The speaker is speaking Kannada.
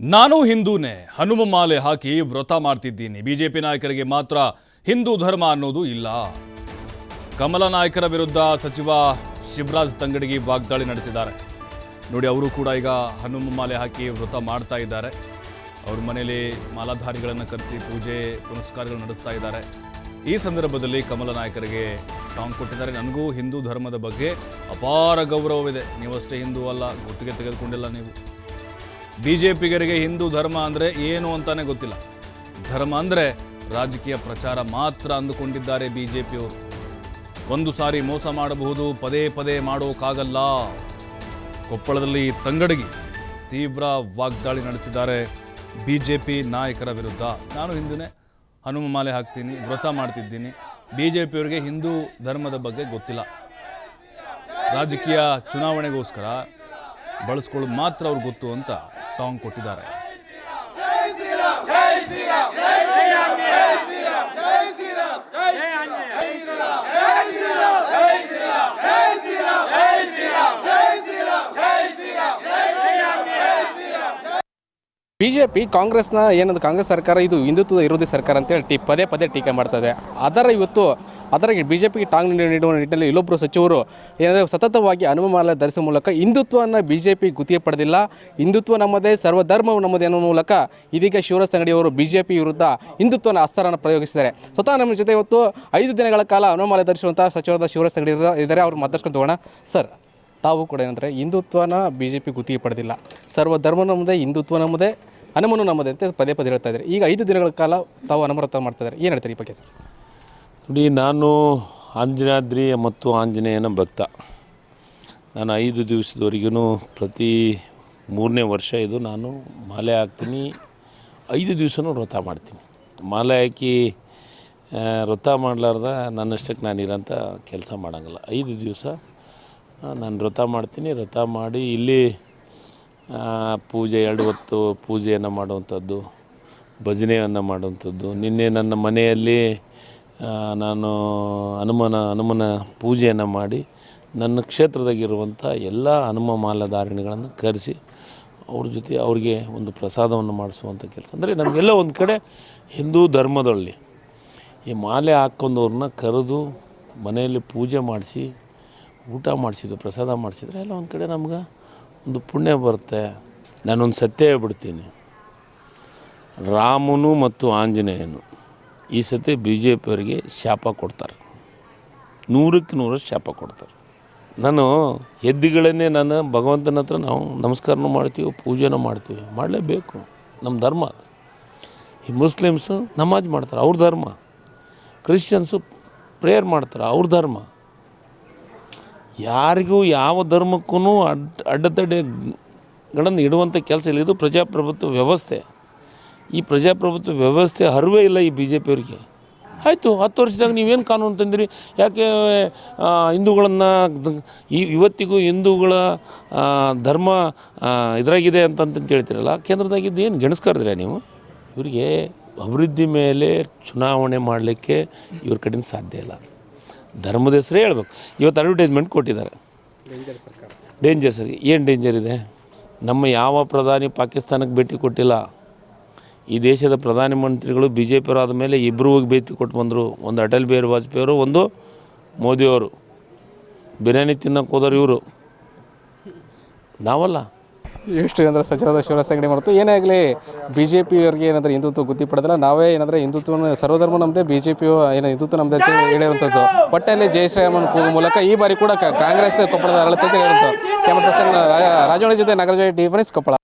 ನಾನು ಹಿಂದೂನೇ, ಹನುಮ ಮಾಲೆ ಹಾಕಿ ವ್ರತ ಮಾಡ್ತಿದ್ದೀನಿ. ಬಿಜೆಪಿ ನಾಯಕರಿಗೆ ಮಾತ್ರ ಹಿಂದೂ ಧರ್ಮ ಅನ್ನೋದು ಇಲ್ಲ. ಕಮಲ ನಾಯಕರ ವಿರುದ್ಧ ಸಚಿವ ಶಿವರಾಜ್ ತಂಗಡಗಿ ವಾಗ್ದಾಳಿ ನಡೆಸಿದ್ದಾರೆ. ನೋಡಿ, ಅವರು ಕೂಡ ಈಗ ಹನುಮ ಮಾಲೆ ಹಾಕಿ ವ್ರತ ಮಾಡ್ತಾ ಇದ್ದಾರೆ. ಅವ್ರ ಮನೆಯಲ್ಲಿ ಮಾಲಾಧಾರಿಗಳನ್ನು ಕರೆಸಿ ಪೂಜೆ, ಪುನಸ್ಕಾರಗಳು ನಡೆಸ್ತಾ ಇದ್ದಾರೆ. ಈ ಸಂದರ್ಭದಲ್ಲಿ ಕಮಲ ನಾಯಕರಿಗೆ ಟಾಂಗ್ ಕೊಟ್ಟಿದ್ದಾರೆ. ನನಗೂ ಹಿಂದೂ ಧರ್ಮದ ಬಗ್ಗೆ ಅಪಾರ ಗೌರವವಿದೆ. ನೀವಷ್ಟೇ ಹಿಂದೂ ಅಲ್ಲ, ಗುತ್ತಿಗೆ ತೆಗೆದುಕೊಂಡಿಲ್ಲ ನೀವು. ಬಿಜೆಪಿಗರಿಗೆ ಹಿಂದೂ ಧರ್ಮ ಅಂದರೆ ಏನು ಅಂತಾನೆ ಗೊತ್ತಿಲ್ಲ. ಧರ್ಮ ಅಂದರೆ ರಾಜಕೀಯ ಪ್ರಚಾರ ಮಾತ್ರ ಅಂದುಕೊಂಡಿದ್ದಾರೆ ಬಿ ಜೆ ಪಿಯವರು ಒಂದು ಸಾರಿ ಮೋಸ ಮಾಡಬಹುದು, ಪದೇ ಪದೇ ಮಾಡೋಕ್ಕಾಗಲ್ಲ ಕೊಪ್ಪಳದಲ್ಲಿ ತಂಗಡಗಿ ತೀವ್ರ ವಾಗ್ದಾಳಿ ನಡೆಸಿದ್ದಾರೆ ಬಿ ಜೆ ಪಿ ನಾಯಕರ ವಿರುದ್ಧ. ನಾನು ಹಿಂದಿನೇ, ಹನುಮ ಮಾಲೆ ಹಾಕ್ತೀನಿ, ವ್ರತ ಮಾಡ್ತಿದ್ದೀನಿ. ಬಿ ಜೆ ಪಿಯವರಿಗೆ ಹಿಂದೂ ಧರ್ಮದ ಬಗ್ಗೆ ಗೊತ್ತಿಲ್ಲ. ರಾಜಕೀಯ ಚುನಾವಣೆಗೋಸ್ಕರ ಬಳಸ್ಕೊಳ್ಳೋದು ಮಾತ್ರ ಅವ್ರಿಗೆ ಗೊತ್ತು ಅಂತ ಟಾಂಗ್ ಕೊಟ್ಟಿದ್ದಾರೆ. ಬಿಜೆಪಿ, ಕಾಂಗ್ರೆಸ್ನ ಏನದು ಕಾಂಗ್ರೆಸ್ ಸರ್ಕಾರ ಇದು ಹಿಂದುತ್ವದ ವಿರೋಧಿ ಸರ್ಕಾರ ಅಂತೇಳಿ ಟಿ ಪದೇ ಪದೇ ಟೀಕೆ ಮಾಡ್ತದೆ ಅದರ ಇವತ್ತು ಅದರ ಬಿ ಜೆ ಪಿಗೆ ಟಾಂಗ್ ನೀಡುವ ನಿಟ್ಟಿನಲ್ಲಿ ಇಲ್ಲೊಬ್ಬರು ಸಚಿವರು ಏನಂದರೆ ಸತತವಾಗಿ ಅನುಮಾನ ಧರಿಸುವ ಮೂಲಕ ಹಿಂದುತ್ವವನ್ನು ಬಿ ಜೆ ಪಿ ಗುತ್ತಿಗೆ ಪಡೆದಿಲ್ಲ. ಹಿಂದುತ್ವ ನಮ್ಮದೇ, ಸರ್ವಧರ್ಮವು ನಮ್ಮದೇ ಅನ್ನೋ ಮೂಲಕ ಇದೀಗ ಶಿವರಾಜ್ ತಂಗಡಿಯವರು ಬಿ ಜೆ ಪಿ ವಿರುದ್ಧ ಹಿಂದುತ್ವನ ಅಸ್ತ್ರವನ್ನು ಪ್ರಯೋಗಿಸಿದ್ದಾರೆ. ಸ್ವತಃ ನಮ್ಮ ಜೊತೆ ಇವತ್ತು ಐದು ದಿನಗಳ ಕಾಲ ಅನುಮಾನ ಧರಿಸುವಂಥ ಸಚಿವರಾದ ಶಿವರಾಜ್ ತಂಗಡಿ ಇದ್ದಾರೆ. ಅವ್ರು ಮಾತಾಡ್ಸ್ಕೊಂಡು ಹೋಗೋಣ. ಸರ್, ತಾವು ಕೂಡ ಏನಂದರೆ ಹಿಂದುತ್ವನ ಬಿ ಜೆ ಪಿ ಗುತ್ತಿಗೆ ಪಡೆದಿಲ್ಲ. ಸರ್ವಧರ್ಮ ನಮ್ಮದೇ, ಹಿಂದುತ್ವ ನಮ್ಮದೇ. ಹನುಮನು ನಮ್ಮದಂತೆ ಪದೇ ಪದೇ ಹೇಳ್ತಾ ಇದ್ದಾರೆ. ಈಗ ಐದು ದಿನಗಳ ಕಾಲ ತಾವು ಅನಮರತ ಮಾಡ್ತಾ ಇದ್ದಾರೆ. ಏನು ಹೇಳ್ತಾರೆ ಈ ಬಗ್ಗೆ ಸರ್? ನೋಡಿ, ನಾನು ಆಂಜನಾದ್ರಿ ಮತ್ತು ಆಂಜನೇಯನ ಭಕ್ತ. ನಾನು ಐದು ದಿವಸದವರೆಗೂ ಪ್ರತಿ ಮೂರನೇ ವರ್ಷ ಇದು ನಾನು ಮಾಲೆ ಹಾಕ್ತೀನಿ. ಐದು ದಿವಸನೂ ವ್ರತ ಮಾಡ್ತೀನಿ. ಮಾಲೆ ಹಾಕಿ ವ್ರತ ಮಾಡಲಾರ್ದ ನನ್ನಷ್ಟಕ್ಕೆ ನಾನು ಇರೋಂಥ ಕೆಲಸ ಮಾಡೋಂಗಿಲ್ಲ. ಐದು ದಿವಸ ನಾನು ವ್ರತ ಮಾಡ್ತೀನಿ. ವ್ರತ ಮಾಡಿ ಇಲ್ಲಿ ಪೂಜೆ ಎರಡು ಹೊತ್ತು ಪೂಜೆಯನ್ನು ಮಾಡುವಂಥದ್ದು, ಭಜನೆಯನ್ನು ಮಾಡುವಂಥದ್ದು. ನಿನ್ನೆ ನನ್ನ ಮನೆಯಲ್ಲಿ ನಾನು ಹನುಮನ ಹನುಮನ ಪೂಜೆಯನ್ನು ಮಾಡಿ ನನ್ನ ಕ್ಷೇತ್ರದಾಗಿರುವಂಥ ಎಲ್ಲ ಹನುಮ ಮಾಲಾಧಾರಣೆಗಳನ್ನು ಕರೆಸಿ ಅವ್ರ ಜೊತೆ ಅವ್ರಿಗೆ ಒಂದು ಪ್ರಸಾದವನ್ನು ಮಾಡಿಸುವಂಥ ಕೆಲಸ. ಅಂದರೆ ನಮಗೆಲ್ಲ ಒಂದು ಕಡೆ ಹಿಂದೂ ಧರ್ಮದಲ್ಲಿ ಈ ಮಾಲೆ ಹಾಕ್ಕೊಂಡವ್ರನ್ನ ಕರೆದು ಮನೆಯಲ್ಲಿ ಪೂಜೆ ಮಾಡಿಸಿ ಊಟ ಮಾಡಿಸಿದ್ದು, ಪ್ರಸಾದ ಮಾಡಿಸಿದ್ರೆ ಎಲ್ಲ ಒಂದು ಕಡೆ ನಮ್ಗೆ ಒಂದು ಪುಣ್ಯ ಬರುತ್ತೆ. ನಾನೊಂದು ಸತ್ಯ ಹೇಳ್ಬಿಡ್ತೀನಿ. ರಾಮನು ಮತ್ತು ಆಂಜನೇಯನು ಈ ಸತಿ ಬಿ ಜೆ ಪಿಯವರಿಗೆ ಶಾಪ ಕೊಡ್ತಾರೆ. ನೂರಕ್ಕೆ ನೂರು ಶಾಪ ಕೊಡ್ತಾರೆ. ನಾನು ಎದ್ದುಗಳನ್ನೇ ನಾನು ಭಗವಂತನ ಹತ್ರ ನಾವು ನಮಸ್ಕಾರನೂ ಮಾಡ್ತೀವಿ, ಪೂಜೆನೂ ಮಾಡ್ತೀವಿ. ಮಾಡಲೇಬೇಕು. ನಮ್ಮ ಧರ್ಮ ಈ ಮುಸ್ಲಿಮ್ಸು ನಮಾಜ್ ಮಾಡ್ತಾರೆ, ಅವ್ರ ಧರ್ಮ. ಕ್ರಿಶ್ಚಿಯನ್ಸು ಪ್ರೇಯರ್ ಮಾಡ್ತಾರೆ, ಅವ್ರ ಧರ್ಮ. ಯಾರಿಗೂ ಯಾವ ಧರ್ಮಕ್ಕೂ ಅಡ್ಡ ಅಡ್ಡತಡೆಗಳನ್ನು ಇಡುವಂಥ ಕೆಲಸ ಇಲ್ಲ. ಇದು ಪ್ರಜಾಪ್ರಭುತ್ವ ವ್ಯವಸ್ಥೆ. ಈ ಪ್ರಜಾಪ್ರಭುತ್ವ ವ್ಯವಸ್ಥೆ ಹರಿವೇ ಇಲ್ಲ ಈ ಬಿ ಜೆ ಪಿಯವ್ರಿಗೆ ಆಯಿತು, ಹತ್ತು ವರ್ಷದಾಗ ನೀವೇನು ಕಾನೂನು ತಂದಿರಿ? ಯಾಕೆ ಹಿಂದೂಗಳನ್ನು ಈ, ಇವತ್ತಿಗೂ ಹಿಂದೂಗಳ ಧರ್ಮ ಇದ್ರಾಗಿದೆ ಅಂತಂತ ಹೇಳ್ತೀರಲ್ಲ? ಕೇಂದ್ರದಾಗಿದ್ದು ಏನು ಗೆಣಸ್ಕರ್ದ್ರೆ ನೀವು? ಇವರಿಗೆ ಅಭಿವೃದ್ಧಿ ಮೇಲೆ ಚುನಾವಣೆ ಮಾಡಲಿಕ್ಕೆ ಇವ್ರ ಕಡೆಯಿಂದ ಸಾಧ್ಯ ಇಲ್ಲ. ಧರ್ಮದ ಹೆಸರೇ ಹೇಳ್ಬೇಕು. ಇವತ್ತು ಅಡ್ವರ್ಟೈಸ್ಮೆಂಟ್ ಕೊಟ್ಟಿದ್ದಾರೆ. ಡೇಂಜರ್ ಸರ್ ಏನು ಡೇಂಜರ್ ಇದೆ? ನಮ್ಮ ಯಾವ ಪ್ರಧಾನಿ ಪಾಕಿಸ್ತಾನಕ್ಕೆ ಭೇಟಿ ಕೊಟ್ಟಿಲ್ಲ. ಈ ದೇಶದ ಪ್ರಧಾನಮಂತ್ರಿಗಳು ಬಿ ಜೆ ಪಿಯವರು ಮೇಲೆ ಇಬ್ಬರು ಹೋಗಿ ಭೇಟಿ ಕೊಟ್ಟು ಬಂದರು. ಒಂದು ಅಟಲ್ ಬಿಹಾರಿ ವಾಜಪೇಯಿಯವರು ಒಂದು ಮೋದಿಯವರು ಬಿರಿಯಾನಿ ತಿನ್ನಕ್ಕೆ ಹೋದರು ಇವರು. ನಾವಲ್ಲ. ಎಷ್ಟು ಏನಂದ್ರೆ ಸಚಿವರಾದ ಶಿವರಾಜ್ ಸಂಗಡಿ ಮಾಡ್ತು. ಏನೇ ಆಗಲಿ ಬಿ ಜೆ ಪಿಯವರಿಗೆ ಏನಂದ್ರೆ ಹಿಂದುತ್ವ ಗುತ್ತಿ ಪಡೆದಿಲ್ಲ. ನಾವೇ ಏನಂದ್ರೆ ಹಿಂದುತ್ವನ ಸರ್ವಧರ್ಮ ನಮ್ಮದೇ ಬಿ ಜೆ ಪಿ ಏನು ಹಿಂದುತ್ವ ನಮ್ಮದೇ ಅಂತ ಹೇಳಿ ಹೇಳಿರುವಂಥದ್ದು. ಒಟ್ಟಲ್ಲಿ ಜೈ ಶ್ರೀರಾಮನ್ ಕೂಗು ಮೂಲಕ ಈ ಬಾರಿ ಕೂಡ ಕಾಂಗ್ರೆಸ್ ಕೊಪ್ಪಳದ ಅರಳತೆ ಹೇಳಿರುವಂಥದ್ದು ಕ್ಯಾಮರಾ ಪರ್ಸನ್ ರಾಜವಣ ಜೊತೆ ನಾಗರಾಜ ಡಿಫರೆನ್ಸ್ ಕೊಪ್ಪಳ.